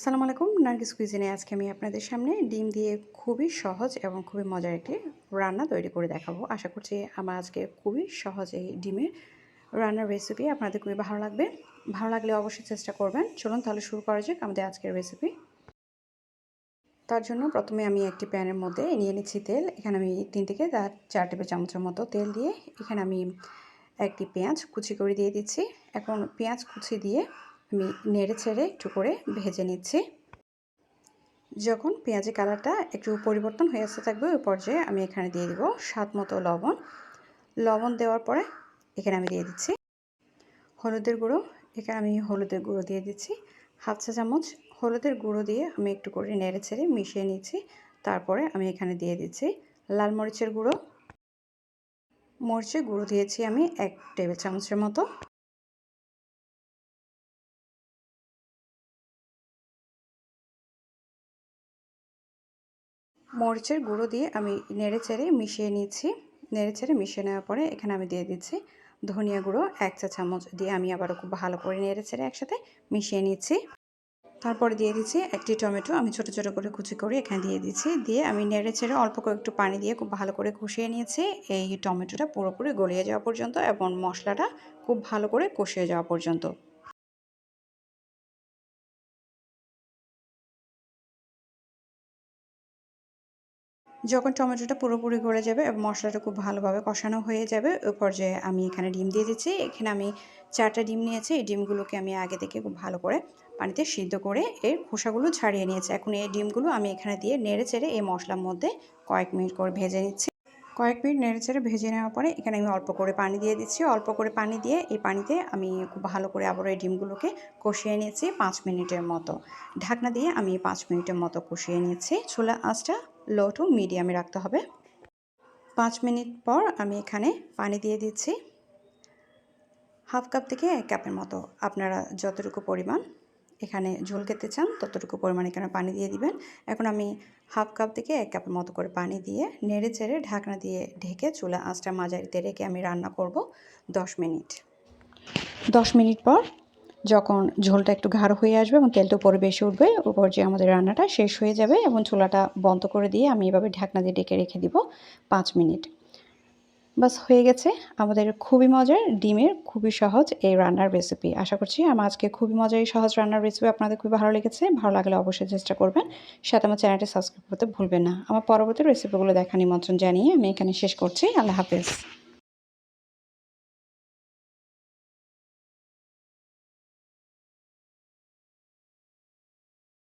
সালাম আলাইকুম, নার্গিস কুইজিনে আজকে আমি আপনাদের সামনে ডিম দিয়ে খুবই সহজ এবং খুবই মজার একটি রান্না তৈরি করে দেখাবো। আশা করছি আমার আজকে খুবই সহজ এই ডিমের রান্নার রেসিপি আপনাদের খুবই ভালো লাগবে। ভালো লাগলে অবশ্যই চেষ্টা করবেন। চলুন তাহলে শুরু করা যাক আমাদের আজকের রেসিপি তার জন্য প্রথমে আমি একটি প্যানের মধ্যে নিয়ে নিচ্ছি তেল। এখানে আমি তিন থেকে তার চার টেবিল চামচের মতো তেল দিয়ে এখানে আমি একটি পেঁয়াজ কুচি করে দিয়ে দিচ্ছি। এখন পেঁয়াজ কুচি দিয়ে আমি নেড়ে ছেড়ে একটু করে ভেজে নিচ্ছি। যখন পেঁয়াজের কালারটা একটু পরিবর্তন হয়ে আসতে থাকবে, ওই পর্যায়ে আমি এখানে দিয়ে দিব স্বাদ মতো লবণ। লবণ দেওয়ার পরে এখানে আমি দিয়ে দিচ্ছি হলুদের গুঁড়ো। এখানে আমি হলুদের গুঁড়ো দিয়ে দিচ্ছি। হাফ চা চামচ হলুদের গুঁড়ো দিয়ে আমি একটু করে নেড়ে ছেড়ে মিশিয়ে নিচ্ছি। তারপরে আমি এখানে দিয়ে দিচ্ছি লাল মরিচের গুঁড়ো। মরিচের গুঁড়ো দিয়েছি আমি এক টেবিল চামচের মতো। মরিচের গুঁড়ো দিয়ে আমি নেড়ে চেড়ে মিশিয়ে নিয়েছি নেড়ে চেড়ে মিশিয়ে নেওয়ার পরে এখানে আমি দিয়ে দিচ্ছি ধনিয়া গুঁড়ো, এক চা চামচ দিয়ে আমি আবারও খুব ভালো করে নেড়ে চেড়ে একসাথে মিশিয়ে নিচ্ছি। তারপরে দিয়ে দিচ্ছি একটি টমেটো, আমি ছোট ছোট করে কুচি করে এখানে দিয়ে দিচ্ছি। দিয়ে আমি নেড়ে ছেড়ে অল্প করে একটু পানি দিয়ে খুব ভালো করে কষিয়ে নিয়েছি। এই টমেটোটা পুরোপুরি গলিয়ে যাওয়া পর্যন্ত এবং মশলাটা খুব ভালো করে কষিয়ে যাওয়া পর্যন্ত। যখন টমেটোটা পুরোপুরি গলে যাবে এবং মশলাটা খুব ভালোভাবে কষানো হয়ে যাবে ওই পর্যায়ে আমি এখানে ডিম দিয়ে দিচ্ছি। এখানে আমি চারটা ডিম নিয়েছি। এই ডিমগুলোকে আমি আগে থেকে খুব ভালো করে পানিতে সিদ্ধ করে এর খোসাগুলো ছাড়িয়ে নিয়েছি। এখন এই ডিমগুলো আমি এখানে দিয়ে নেড়ে চেড়ে এই মশলার মধ্যে কয়েক মিনিট করে ভেজে নিচ্ছি। কয়েক মিনিট নেড়ে চেড়ে ভেজে নেওয়ার পরে এখানে আমি অল্প করে পানি দিয়ে দিচ্ছি। অল্প করে পানি দিয়ে এই পানিতে আমি খুব ভালো করে আবার এই ডিমগুলোকে কষিয়ে নিয়েছি পাঁচ মিনিটের মতো। ঢাকনা দিয়ে আমি পাঁচ মিনিটের মতো কষিয়ে নিয়েছি ছোলা আঁচটা লো টু মিডিয়ামে রাখতে হবে। পাঁচ মিনিট পর আমি এখানে পানি দিয়ে দিচ্ছি। হাফ কাপ থেকে এক কাপের মতো আপনারা যতটুকু পরিমাণ এখানে ঝোল খেতে চান ততটুকু পরিমাণ এখানে পানি দিয়ে দিবেন। এখন আমি হাফ কাপ থেকে এক কাপের মতো করে পানি দিয়ে নেড়ে চেড়ে ঢাকনা দিয়ে ঢেকে চুলা আঁচটা মাঝারিতে রেখে আমি রান্না করব দশ মিনিট। দশ মিনিট পর যখন ঝোলটা একটু ঘাড় হয়ে আসবে এবং তেলটা উপরে বেশি উঠবে, উপর যে আমাদের রান্নাটা শেষ হয়ে যাবে এবং চুলাটা বন্ধ করে দিয়ে আমি এভাবে ঢাকনা দিয়ে ডেকে রেখে দিব পাঁচ মিনিট। বাস, হয়ে গেছে। আমাদের খুবই মজার ডিমের খুবই সহজ এই রান্নার রেসিপি আশা করছি আমার আজকে খুবই মজার এই সহজ রান্নার রেসিপি আপনাদের খুবই ভালো লেগেছে। ভালো লাগলে অবশ্যই চেষ্টা করবেন। সাথে আমার চ্যানেলটি সাবস্ক্রাইব করতে ভুলবেন না। আমার পরবর্তী রেসিপিগুলো দেখা নিমন্ত্রণ জানিয়ে আমি এখানে শেষ করছি। আল্লাহ হাফেজ।